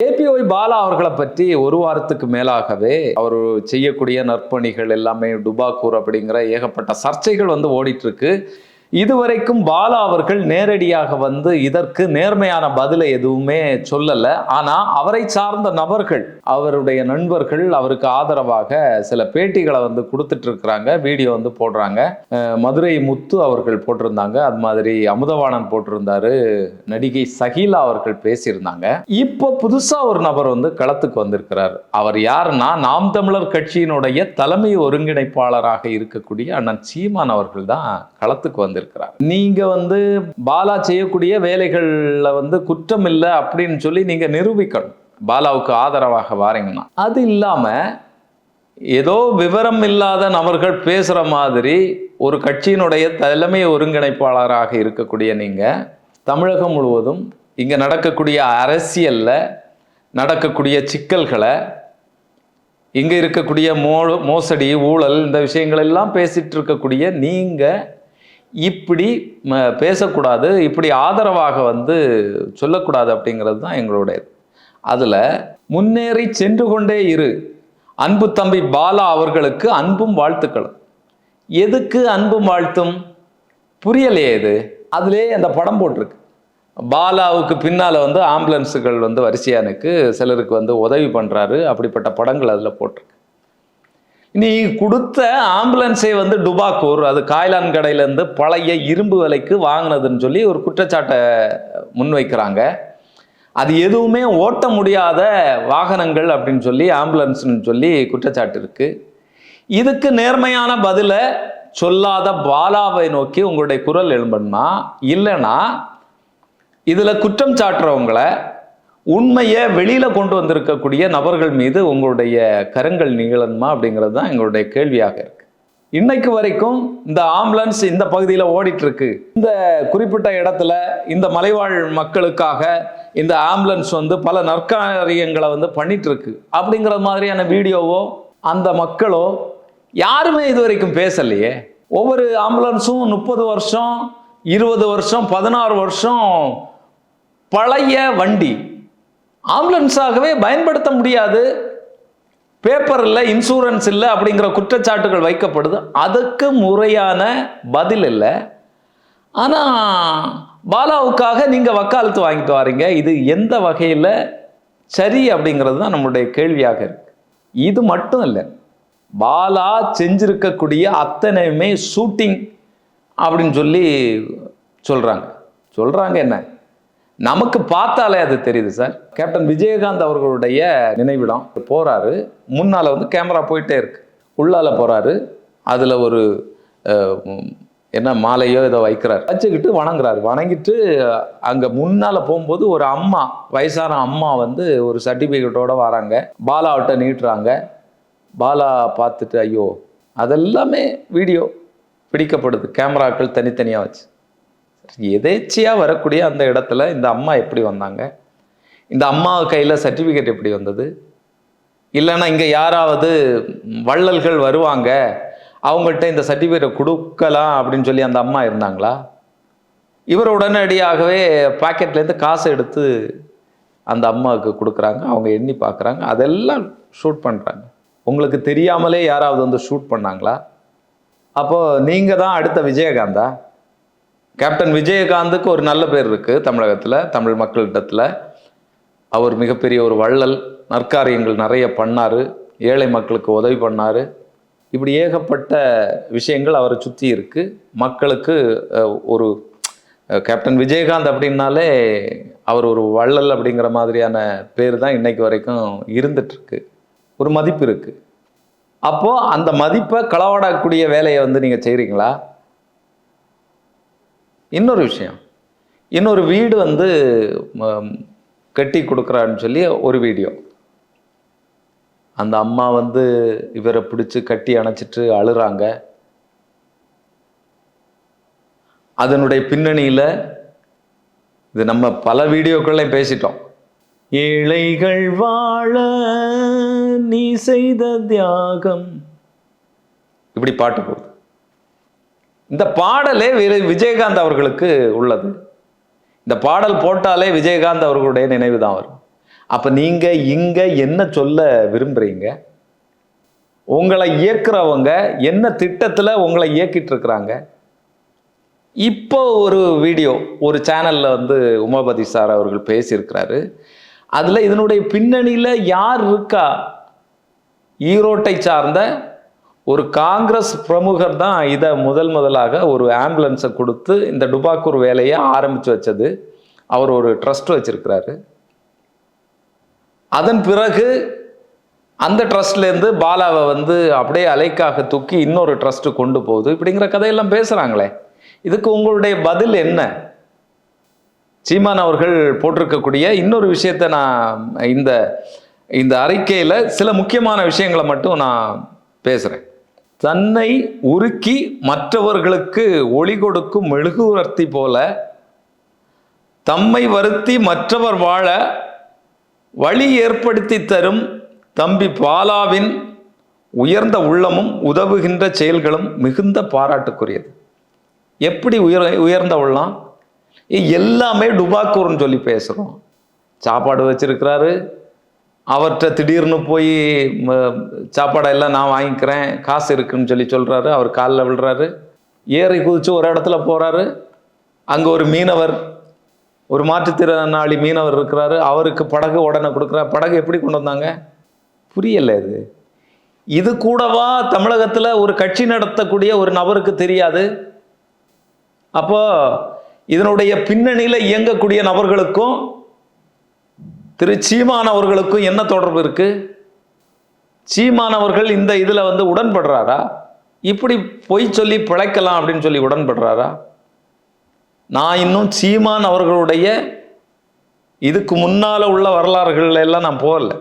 APY Bala அவர்களை பற்றி ஒரு வாரத்துக்கு மேலாகவே அவர் செய்யக்கூடிய நற்பணிகள் எல்லாமே டுபாக்கூர் அப்படிங்கிற ஏகப்பட்ட சர்ச்சைகள் வந்து ஓடிட்டு இருக்கு. இதுவரைக்கும் பாலா அவர்கள் நேரடியாக வந்து இதற்கு நேர்மையான பதிலை எதுவுமே சொல்லல. ஆனா அவரை சார்ந்த நபர்கள் அவருடைய நண்பர்கள் அவருக்கு ஆதரவாக சில பேட்டிகளை வந்து கொடுத்துட்டு இருக்கிறாங்க வீடியோ வந்து போடுறாங்க. மதுரை முத்து அவர்கள் போட்டிருந்தாங்க அது மாதிரி அமுதவாணன் போட்டிருந்தாரு நடிகை சகிலா அவர்கள் பேசியிருந்தாங்க. இப்போ புதுசா ஒரு நபர் வந்து களத்துக்கு வந்திருக்கிறார். அவர் யாருன்னா நாம் தமிழர் கட்சியினுடைய தலைமை ஒருங்கிணைப்பாளராக இருக்கக்கூடிய அண்ணன் சீமான் அவர்கள் தான் களத்துக்கு வந்திருக்கிறார். நீங்க வந்து பாலா செய்யக்கூடிய வேலைகள்ல வந்து குற்றம் இல்லை அப்படின்னு சொல்லி நீங்க நிரூபிக்கணும். பாலாவுக்கு ஆதரவாக வாரீங்கன்னா. அது இல்லாம ஏதோ விவரம் இல்லாத நபர்கள் பேசுற மாதிரி ஒரு கட்சியினுடைய தலைமை ஒருங்கிணைப்பாளராக இருக்கக்கூடிய நீங்க தமிழகம் முழுவதும் இங்க நடக்கக்கூடிய அரசியல்ல நடக்கக்கூடிய சிக்கல்களை இங்க இருக்கக்கூடிய மோ மோசடி ஊழல் இந்த விஷயங்கள் எல்லாம் பேசிட்டு இருக்கக்கூடிய நீங்கள் இப்படி ம- பேசக்கூடாது இப்படி ஆதரவாக வந்து சொல்லக்கூடாது அப்படிங்கிறது தான் எங்களுடைய அதில் முன்னேறி சென்று கொண்டே இரு. அன்பு தம்பி பாலா அவர்களுக்கு அன்பும் வாழ்த்துக்களும். எதுக்கு அன்பும் வாழ்த்தும்? புரியலையே இது. அதிலே அந்த படம் போட்டிருக்கு. பாலாவுக்கு பின்னால் வந்து ஆம்புலன்ஸுகள் வந்து வரிசையானுக்கு சிலருக்கு வந்து உதவி பண்ணுறாரு அப்படிப்பட்ட படங்கள் அதில் போட்டிருக்கு. நீ கொடுத்த ஆம்புலன்ஸை வந்து டுபாக்கூர். அது காய்லான் கடையிலேருந்து பழைய இரும்பு விலைக்கு வாங்கினதுன்னு சொல்லி ஒரு குற்றச்சாட்டை முன்வைக்கிறாங்க. அது எதுவுமே ஓட்ட முடியாத வாகனங்கள் அப்படின்னு சொல்லி ஆம்புலன்ஸ்னு சொல்லி குற்றச்சாட்டு இருக்கு. இதுக்கு நேர்மையான பதிலை சொல்லாத பாலாவை நோக்கி உங்களுடைய குரல் எழும்புன்னா இல்லைன்னா இதுல குற்றம் சாட்டுறவங்கள உண்மையை வெளியில் கொண்டு வந்திருக்கக்கூடிய நபர்கள் மீது உங்களுடைய கரங்கள் நிகழணுமா அப்படிங்கிறது தான் எங்களுடைய கேள்வியாக இருக்கு. இன்னைக்கு வரைக்கும் இந்த ஆம்புலன்ஸ் இந்த பகுதியில் ஓடிட்டு இருக்கு இந்த குறிப்பிட்ட இடத்துல இந்த மலைவாழ் மக்களுக்காக இந்த ஆம்புலன்ஸ் வந்து பல நற்காரியங்களை வந்து பண்ணிட்டு இருக்கு அப்படிங்கிற மாதிரியான வீடியோவோ அந்த மக்களோ யாருமே இது வரைக்கும் பேசலையே. ஒவ்வொரு ஆம்புலன்ஸும் முப்பது வருஷம் இருபது வருஷம் பதினாறு வருஷம் பழைய வண்டி. ஆம்புலன்ஸாகவே பயன்படுத்த முடியாது. பேப்பர் இல்லை இன்சூரன்ஸ் இல்லை அப்படிங்கிற குற்றச்சாட்டுகள் வைக்கப்படுது. அதுக்கு முறையான பதில் இல்லை. ஆனால் பாலாவுக்காக நீங்கள் வக்காலத்து வாங்கிட்டு வரீங்க. இது எந்த வகையில் சரி அப்படிங்கிறது தான் நம்மளுடைய கேள்வியாக இருக்கு. இது மட்டும் இல்லை. பாலா செஞ்சிருக்கக்கூடிய அத்தனையுமே ஷூட்டிங் அப்படின்னு சொல்லி சொல்கிறாங்க சொல்கிறாங்க என்ன? நமக்கு பார்த்தாலே அது தெரியுது சார். கேப்டன் விஜயகாந்த் அவர்களுடைய நினைவிடம் போறாரு. முன்னால வந்து கேமரா போயிட்டே இருக்கு. உள்ளால போறாரு. அதுல ஒரு என்ன மாலையோ ஏதோ வைக்கிறார். வச்சுக்கிட்டு வணங்குறாரு. வணங்கிட்டு அங்க முன்னால போகும்போது ஒரு அம்மா வயசான அம்மா வந்து ஒரு சர்டிபிகேட்டோட வராங்க. பாலாவிட்ட நீட்டுறாங்க. பாலா பார்த்துட்டு ஐயோ அதெல்லாமே வீடியோ பிடிக்கப்படுது. கேமராக்கள் தனித்தனியாக வச்சு. எதேச்சியாக வரக்கூடிய அந்த இடத்துல இந்த அம்மா எப்படி வந்தாங்க? இந்த அம்மா கையில் சர்டிஃபிகேட் எப்படி வந்தது? இல்லைன்னா இங்கே யாராவது வள்ளல்கள் வருவாங்க அவங்கள்ட்ட இந்த சர்டிஃபிகேட்டை கொடுக்கலாம் அப்படின்னு சொல்லி அந்த அம்மா இருந்தாங்களா? இவர் உடனடியாகவே பாக்கெட்லேருந்து காசை எடுத்து அந்த அம்மாவுக்கு கொடுக்குறாங்க. அவங்க எண்ணி பார்க்குறாங்க. அதெல்லாம் ஷூட் பண்ணுறாங்க உங்களுக்கு தெரியாமலே யாராவது வந்து ஷூட் பண்ணாங்களா? அப்போது நீங்கள் தான் அடுத்த விஜயகாந்தா? கேப்டன் விஜயகாந்துக்கு ஒரு நல்ல பேர் இருக்கு தமிழகத்துல தமிழ் மக்களிடத்துல. அவர் மிகப்பெரிய ஒரு வள்ளல் நற்காரியங்கள் நிறைய பண்ணாரு ஏழை மக்களுக்கு உதவி பண்ணாரு. இப்படி ஏகப்பட்ட விஷயங்கள் அவரை சுற்றி இருக்கு. மக்களுக்கு ஒரு கேப்டன் விஜயகாந்த் அப்படின்னாலே அவர் ஒரு வள்ளல் அப்படிங்கிற மாதிரியான பேர் தான் இன்னைக்கு வரைக்கும் இருந்துகிட்ருக்கு ஒரு மதிப்பு இருக்குது அப்போது அந்த மதிப்பை களவாடக்கூடிய வேலையை வந்து நீங்கள் செய்கிறீங்களா இன்னொரு விஷயம். இன்னொரு வீடு வந்து கட்டி கொடுக்குறான்னு சொல்லி ஒரு வீடியோ. அந்த அம்மா வந்து இவரை பிடிச்சி கட்டி அணைச்சிட்டு அழுறாங்க. அதனுடைய பின்னணியில் இது நம்ம பல வீடியோக்கள்லையும் பேசிட்டோம். ஏழைகள் வாழ நீ செய்த தியாகம். இப்படி பாட்டு போகுது. இந்த பாடலே விஜயகாந்த் அவர்களுக்கு உள்ளது. இந்த பாடல் போட்டாலே விஜயகாந்த் அவர்களுடைய நினைவு தான் வரும். அப்ப நீங்க இங்க என்ன சொல்ல விரும்புறீங்க? உங்களை இயக்குறவங்க என்ன திட்டத்தில் உங்களை இயக்கிட்டு இருக்கிறாங்க? இப்போ ஒரு வீடியோ ஒரு சேனலில் வந்து உமாபதி சார் அவர்கள் பேசியிருக்கிறாரு. அதில் இதனுடைய பின்னணியில் யார் இருக்கா? ஈரோட்டை சார்ந்த ஒரு காங்கிரஸ் பிரமுகர் தான் இதை முதல் முதலாக ஒரு ஆம்புலன்ஸை கொடுத்து இந்த டுபாக்கூர் வேலையை ஆரம்பித்து வச்சது. அவர் ஒரு ட்ரஸ்ட் வச்சிருக்கிறாரு. அதன் பிறகு அந்த ட்ரஸ்ட்லேருந்து பாலாவை வந்து அப்படியே அலைக்காக தூக்கி இன்னொரு ட்ரஸ்ட்டு கொண்டு போகுது. இப்படிங்கிற கதையெல்லாம் பேசுகிறாங்களே இதுக்கு உங்களுடைய பதில் என்ன? சீமான் அவர்கள் போட்டிருக்கக்கூடிய இன்னொரு விஷயத்தை நான் இந்த இந்த அறிக்கையில் சில முக்கியமான விஷயங்களை மட்டும் நான் பேசுகிறேன் தன்னை உருக்கி மற்றவர்களுக்கு ஒளி கொடுக்கும் மெழுகுவர்த்தி போல தம்மை வருத்தி மற்றவர் வாழ வழி ஏற்படுத்தி தரும் தம்பி பாலாவின் உயர்ந்த உள்ளமும் உதவுகின்ற செயல்களும் மிகுந்த பாராட்டுக்குரியது. எப்படி உயர் உயர்ந்த உள்ளம்? எல்லாமே டுபாக்கூர்னு சொல்லி பேசுகிறோம் சாப்பாடு வச்சிருக்கிறாரு அவர்கிட்ட திடீர்னு போய் சாப்பாடெல்லாம் நான் வாங்கிக்கிறேன் காசு இருக்குன்னு சொல்லி சொல்கிறாரு அவர் காலில் விழுறாரு. ஏறி குதிச்சு ஒரு இடத்துல போகிறாரு அங்கே ஒரு மீனவர் ஒரு மாற்றுத்திறனாளி மீனவர் இருக்கிறாரு. அவருக்கு படகு உடனே கொடுக்குறாரு படகு எப்படி கொண்டு வந்தாங்க? புரியல இது. இது கூடவா தமிழகத்தில் ஒரு கட்சி நடத்தக்கூடிய ஒரு நபருக்கு தெரியாது. அப்போ இதனுடைய பின்னணியில் இயங்கக்கூடிய நபர்களுக்கும் திரு சீமான் அவர்களுக்கும் என்ன தொடர்பு இருக்கு? சீமான் அவர்கள் இந்த இதில் வந்து உடன்படுறாரா? இப்படி பொய் சொல்லி பிழைக்கலாம் அப்படின்னு சொல்லி உடன்படுறாரா? நான் இன்னும் சீமான் அவர்களுடைய இதுக்கு முன்னால உள்ள வரலாறுகள் எல்லாம் நான் போகல.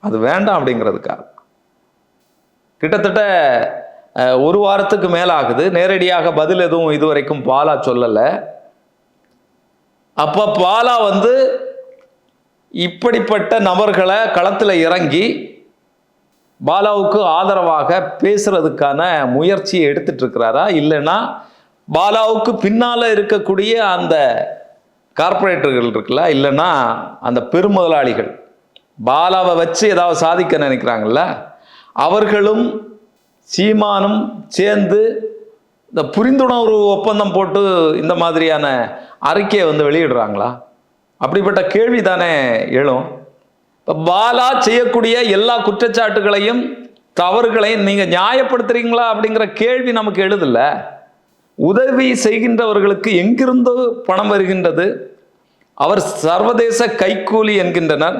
அது வேண்டாம் அப்படிங்கிறதுக்காக. கிட்டத்தட்ட ஒரு வாரத்துக்கு மேலே ஆகுது. நேரடியாக பதில் எதுவும் இதுவரைக்கும் பாலா சொல்லலை. அப்போ பாலா வந்து இப்படிப்பட்ட நபர்களை களத்தில் இறங்கி பாலாவுக்கு ஆதரவாக பேசுறதுக்கான முயற்சியை எடுத்துட்டு இருக்கிறாரா? இல்லைன்னா பாலாவுக்கு பின்னால இருக்கக்கூடிய அந்த கார்ப்பரேட்டர்கள் இருக்குல்ல இல்லைன்னா அந்த பெருமுதலாளிகள் பாலாவை வச்சு ஏதாவது சாதிக்க நினைக்கிறாங்கல்ல அவர்களும் சீமானும் சேர்ந்து இந்த புரிந்துணர்வு ஒப்பந்தம் போட்டு இந்த மாதிரியான அறிக்கையை வந்து வெளியிடுறாங்களா? அப்படிப்பட்ட கேள்வி தானே எழும்? இப்போ பாலா செய்யக்கூடிய எல்லா குற்றச்சாட்டுகளையும் தவறுகளையும் நீங்கள் நியாயப்படுத்துறீங்களா அப்படிங்கிற கேள்வி நமக்கு எழுதல உதவி செய்கின்றவர்களுக்கு எங்கிருந்து பணம் வருகின்றது. அவர் சர்வதேச கைக்கூலி என்கின்றனர்.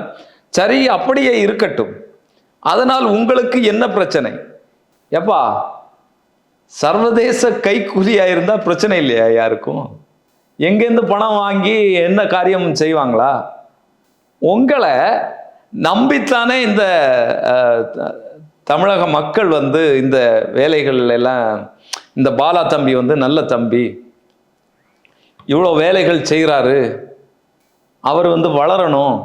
சரி அப்படியே இருக்கட்டும். அதனால் உங்களுக்கு என்ன பிரச்சனை? எப்பா சர்வதேச கைக்கூலியாக இருந்தால் பிரச்சனை இல்லையா யாருக்கும்? எங்கேருந்து பணம் வாங்கி என்ன காரியம் செய்வாங்களா? உங்களை நம்பித்தானே இந்த தமிழக மக்கள் வந்து இந்த வேலைகள் எல்லாம் இந்த பாலா தம்பி வந்து நல்ல தம்பி இவ்வளோ வேலைகள் செய்கிறாரு அவர் வந்து வளரணும்.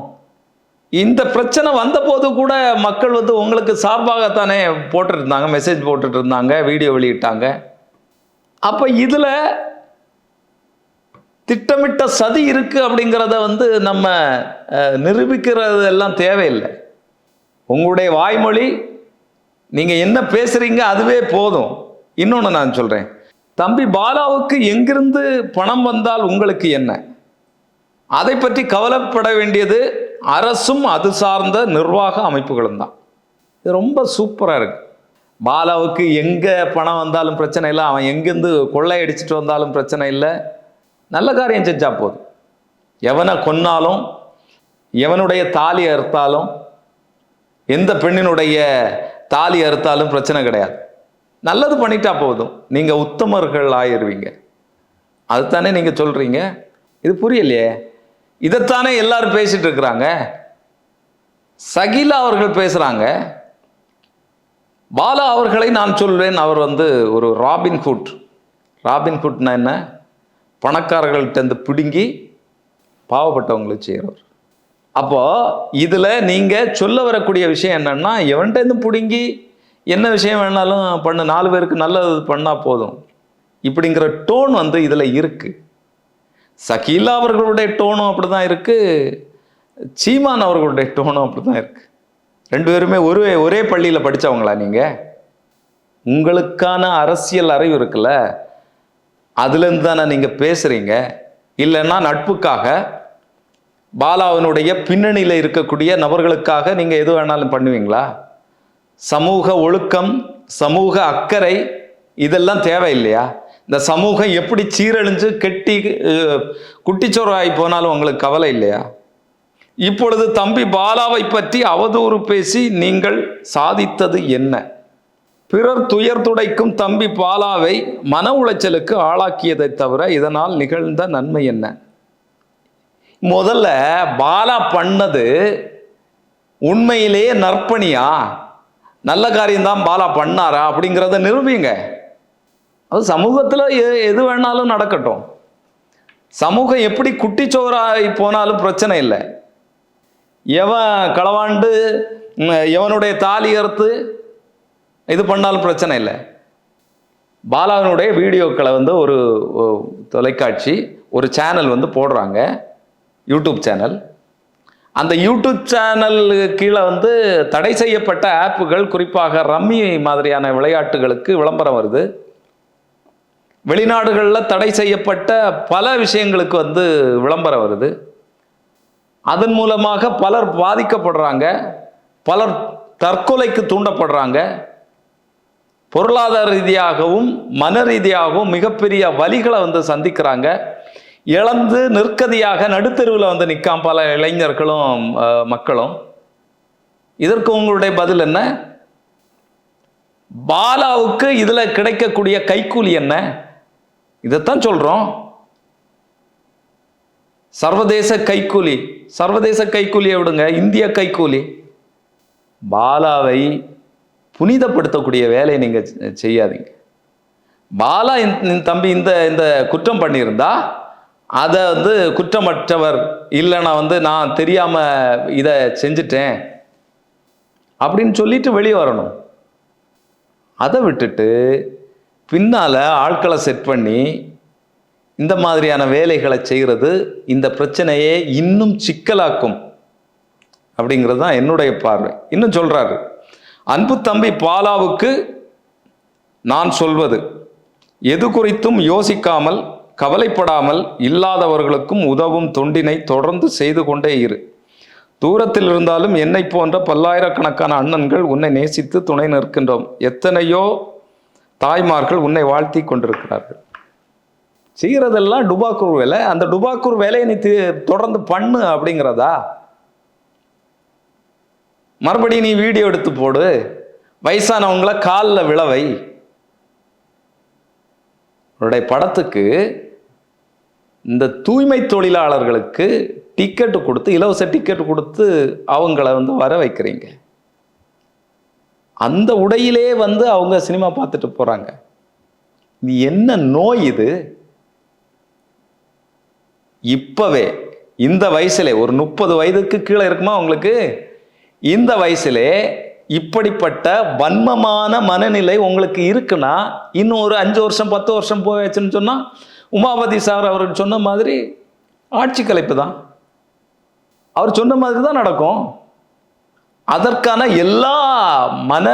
இந்த பிரச்சனை வந்தபோது கூட மக்கள் வந்து உங்களுக்கு சார்பாகத்தானே போட்டுருந்தாங்க மெசேஜ் போட்டுட்டு இருந்தாங்க வீடியோ வெளியிட்டாங்க. அப்போ இதில் திட்டமிட்ட சதி இருக்கு அப்படிங்கிறத வந்து நம்ம நிரூபிக்கிறது எல்லாம் தேவையில்லை. உங்களுடைய வாய்மொழி நீங்க என்ன பேசுறீங்க அதுவே போதும். இன்னொன்று நான் சொல்றேன். தம்பி பாலாவுக்கு எங்கிருந்து பணம் வந்தால் உங்களுக்கு என்ன? அதை பற்றி கவலைப்பட வேண்டியது அரசும் அது சார்ந்த நிர்வாக அமைப்புகளும் தான். இது ரொம்ப சூப்பராக இருக்கு. பாலாவுக்கு எங்கே பணம் வந்தாலும் பிரச்சனை இல்லை. அவன் எங்கேருந்து கொள்ளையடிச்சிட்டு வந்தாலும் பிரச்சனை இல்லை. நல்ல காரியம் செஞ்சா போதும். எவனை கொன்னாலும் எவனுடைய தாலி அறுத்தாலும் எந்த பெண்ணினுடைய தாலி அறுத்தாலும் பிரச்சனை கிடையாது. நல்லது பண்ணிட்டா போதும். நீங்கள் உத்தமர்கள் ஆயிருவீங்க. அதுதானே நீங்கள் சொல்கிறீங்க இது புரியலையே. இதைத்தானே எல்லாரும் பேசிட்டு இருக்கிறாங்க. சகிலா அவர்கள் பேசுகிறாங்க பாலா அவர்களை நான் சொல்வேன். அவர் வந்து ஒரு ராபின் ஹுட். ராபின் ஹுட்னா என்ன? பணக்காரர்கள்ட்டேருந்து பிடுங்கி பாவப்பட்டவங்களுக்கு செய்கிறவர் அப்போது இதில் நீங்கள் சொல்ல வரக்கூடிய விஷயம் என்னென்னா எவன்கிட்டேருந்து பிடுங்கி என்ன விஷயம் வேணாலும் பண்ணு நாலு பேருக்கு நல்லது பண்ணால் போதும். இப்படிங்கிற டோன் வந்து இதில் இருக்குது சகீலா அவர்களுடைய டோனும் அப்படி தான் இருக்குது சீமான் அவர்களுடைய டோனும் அப்படி தான் இருக்குது ரெண்டு பேருமே ஒரு ஒரே பள்ளியில் படிச்சவங்களா நீங்கள் உங்களுக்கான அரசியல் அறிவு இருக்குல்ல? அதுலேருந்து தானே நீங்கள் பேசுகிறீங்க இல்லைன்னா நட்புக்காக பாலாவினுடைய பின்னணியில் இருக்கக்கூடிய நபர்களுக்காக நீங்கள் எது வேணாலும் பண்ணுவீங்களா? சமூக ஒழுக்கம் சமூக அக்கறை இதெல்லாம் தேவையில்லையா? இந்த சமூகம் எப்படி சீரழிஞ்சு கெட்டி அஹ், குட்டிச்சோறாகி போனாலும் உங்களுக்கு கவலை இல்லையா? இப்பொழுது தம்பி பாலாவை பற்றி அவதூறு பேசி நீங்கள் சாதித்தது என்ன? பிறர் துயர் துடைக்கும் தம்பி பாலாவை மன உளைச்சலுக்கு ஆளாக்கியதை தவிர இதனால் நிகழ்ந்த நன்மை என்ன? முதல்ல பாலா பண்ணது உண்மையிலேயே நற்பணியா? நல்ல காரியம்தான் பாலா பண்ணாரா? அப்படிங்கிறத நிரூபிங்க. அது சமூகத்தில் எது வேணாலும் நடக்கட்டும். சமூகம் எப்படி குட்டிச்சோறாகி போனாலும் பிரச்சனை இல்லை. எவன் களவாண்டு எவனுடைய தாலி அறுத்து இது பண்ணாலும் பிரச்சனை இல்லை. பாலாவினுடைய வீடியோக்களை வந்து ஒரு தொலைக்காட்சி ஒரு சேனல் வந்து போடுறாங்க. YouTube channel. அந்த யூடியூப் சேனல் கீழே வந்து தடை செய்யப்பட்ட ஆப்புகள் குறிப்பாக ரம்மி மாதிரியான விளையாட்டுகளுக்கு விளம்பரம் வருது. வெளிநாடுகளில் தடை செய்யப்பட்ட பல விஷயங்களுக்கு வந்து விளம்பரம் வருது. அதன் மூலமாக பலர் பாதிக்கப்படுறாங்க. பலர் தற்கொலைக்கு தூண்டப்படுறாங்க. பொருளாதார ரீதியாகவும் மன ரீதியாகவும் மிகப்பெரிய வழிகளை வந்து சந்திக்கிறாங்க. இழந்து நிற்கதியாக நடுத்தெருவில் வந்து நிற்காம் பல இளைஞர்களும் மக்களும். இதற்கு உங்களுடைய பதில் என்ன? பாலாவுக்கு இதில் கிடைக்கக்கூடிய கைக்கூலி என்ன? இதைத்தான் சொல்கிறோம் சர்வதேச கைக்கூலி சர்வதேச கைக்கூலியை விடுங்க. இந்திய கைக்கூலி பாலாவை புனிதப்படுத்தக்கூடிய வேலையை நீங்க செய்யாதீங்க. பாலா தம்பி இந்த இந்த குற்றம் பண்ணியிருந்தா அதை வந்து குற்றமற்றவர் இல்லை நான் வந்து நான் தெரியாம இதை செஞ்சுட்டேன் அப்படின்னு சொல்லிட்டு வெளியே வரணும். அதை விட்டுட்டு பின்னால் ஆட்களை செட் பண்ணி இந்த மாதிரியான வேலைகளை செய்கிறது இந்த பிரச்சனையை இன்னும் சிக்கலாக்கும் அப்படிங்கிறது தான் என்னுடைய பார்வை. இன்னும் சொல்கிறாரு அன்பு தம்பி பாலாவுக்கு நான் சொல்வது எது குறித்தும் யோசிக்காமல் கவலைப்படாமல் இல்லாதவர்களுக்கும் உதவும் தொண்டினை தொடர்ந்து செய்து கொண்டே இரு. தூரத்தில் இருந்தாலும் என்னை போன்ற பல்லாயிரக்கணக்கான அண்ணன்கள் உன்னை நேசித்து துணை நிற்கின்றோம். எத்தனையோ தாய்மார்கள் உன்னை வாழ்த்தி கொண்டிருக்கிறார்கள். செய்கிறதெல்லாம் டுபாக்கூர் வேலை. அந்த டுபாக்கூர் வேலையை நீ தொடர்ந்து பண்ணு அப்படிங்கிறதா? மறுபடியும் நீ வீடியோ எடுத்து போடு. வயசானவங்கள காலில் விழவை. அவருடைய படத்துக்கு இந்த தூய்மை தொழிலாளர்களுக்கு டிக்கெட்டு கொடுத்து இலவச டிக்கெட் கொடுத்து அவங்கள வந்து வர வைக்கிறீங்க. அந்த உடையிலே வந்து அவங்க சினிமா பார்த்துட்டு போகிறாங்க இது என்ன நோய் இது? இப்பவே இந்த வயசுல ஒரு முப்பது வயதுக்கு கீழே இருக்குமா உங்களுக்கு? இந்த வயசுலே இப்படிப்பட்ட வன்மமான மனநிலை உங்களுக்கு இருக்குன்னா இன்னும் ஒரு அஞ்சு வருஷம் பத்து வருஷம் போயாச்சுன்னு சொன்னால் உமாபதி சார் அவர் சொன்ன மாதிரி ஆட்சி கலைப்பு தான். அவர் சொன்ன மாதிரி தான் நடக்கும். அதற்கான எல்லா மன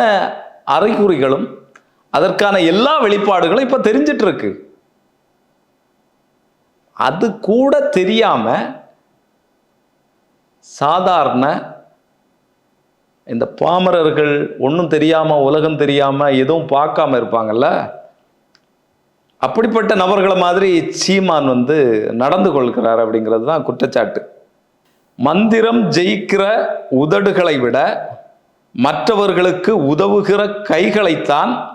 அறிகுறிகளும் அதற்கான எல்லா வெளிப்பாடுகளும் இப்போ தெரிஞ்சிட்டு இருக்கு அது கூட தெரியாம சாதாரண இந்த பாமரர்கள் ஒன்றும் தெரியாமல் உலகம் தெரியாமல் எதுவும் பார்க்காம இருப்பாங்கல்ல? அப்படிப்பட்ட நபர்களை மாதிரி சீமான் வந்து நடந்து கொள்கிறார் அப்படிங்கிறது தான் குற்றச்சாட்டு. மந்திரம் ஜெயிக்கிற உதடுகளை விட மற்றவர்களுக்கு உதவுகிற கைகளைத்தான்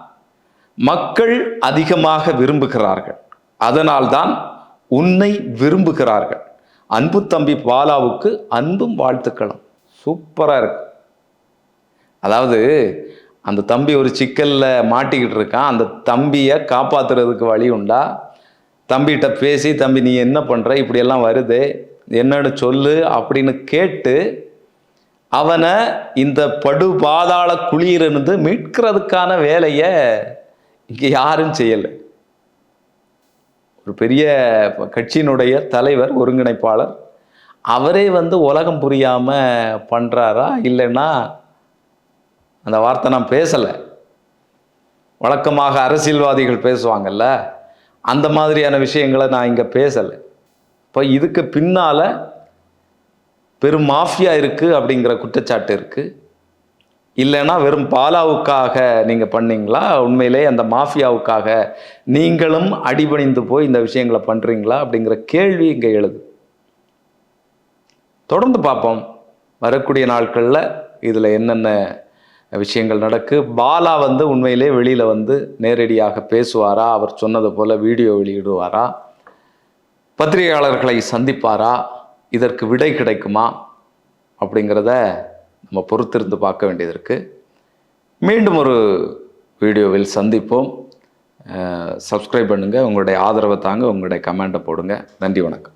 மக்கள் அதிகமாக விரும்புகிறார்கள். அதனால்தான் உன்னை விரும்புகிறார்கள். அன்பு தம்பி பாலாவுக்கு அன்பும் வாழ்த்துக்களும். சூப்பராக இருக்கு. அதாவது அந்த தம்பி ஒரு சிக்கலில் மாட்டிக்கிட்டு இருக்கான். அந்த தம்பியை காப்பாற்றுறதுக்கு வழி உண்டா? தம்பிகிட்ட பேசி தம்பி நீ என்ன பண்ணுற இப்படியெல்லாம் வருது. என்னன்னு சொல்லு அப்படின்னு கேட்டு அவனை இந்த படு பாதாள குழியிலிருந்து மீட்கிறதுக்கான வேலையை இங்கே யாரும் செய்யலை. ஒரு பெரிய கட்சியினுடைய தலைவர் ஒருங்கிணைப்பாளர் அவரே வந்து உலகம் புரியாமல் பண்ணுறாரா இல்லைன்னா அந்த வார்த்தை நான் பேசலை. வழக்கமாக அரசியல்வாதிகள் பேசுவாங்கல்ல அந்த மாதிரியான விஷயங்களை நான் இங்கே பேசலை. இப்போ இதுக்கு பின்னால் பெரும் மாஃபியா இருக்குது அப்படிங்கிற குற்றச்சாட்டு இருக்குது இல்லைன்னா வெறும் பாலாவுக்காக நீங்கள் பண்ணீங்களா? உண்மையிலே அந்த மாஃபியாவுக்காக நீங்களும் அடிபணிந்து போய் இந்த விஷயங்களை பண்ணுறீங்களா அப்படிங்கிற கேள்வி இங்கே எழுது. தொடர்ந்து பார்ப்போம். வரக்கூடிய நாட்களில் இதில் என்னென்ன விஷயங்கள் நடக்கு. பாலா வந்து உண்மையிலே வெளியில் வந்து நேரடியாக பேசுவாரா? அவர் சொன்னது போல் வீடியோ வெளியிடுவாரா? பத்திரிகையாளர்களை சந்திப்பாரா? இதற்கு விடை கிடைக்குமா? அப்படிங்கிறத நம்ம பொறுத்திருந்து பார்க்க வேண்டியது இருக்குது மீண்டும் ஒரு வீடியோவில் சந்திப்போம். சப்ஸ்கிரைப் பண்ணுங்கள் உங்களுடைய ஆதரவை தாங்க உங்களுடைய கமெண்ட்டை போடுங்க. நன்றி வணக்கம்.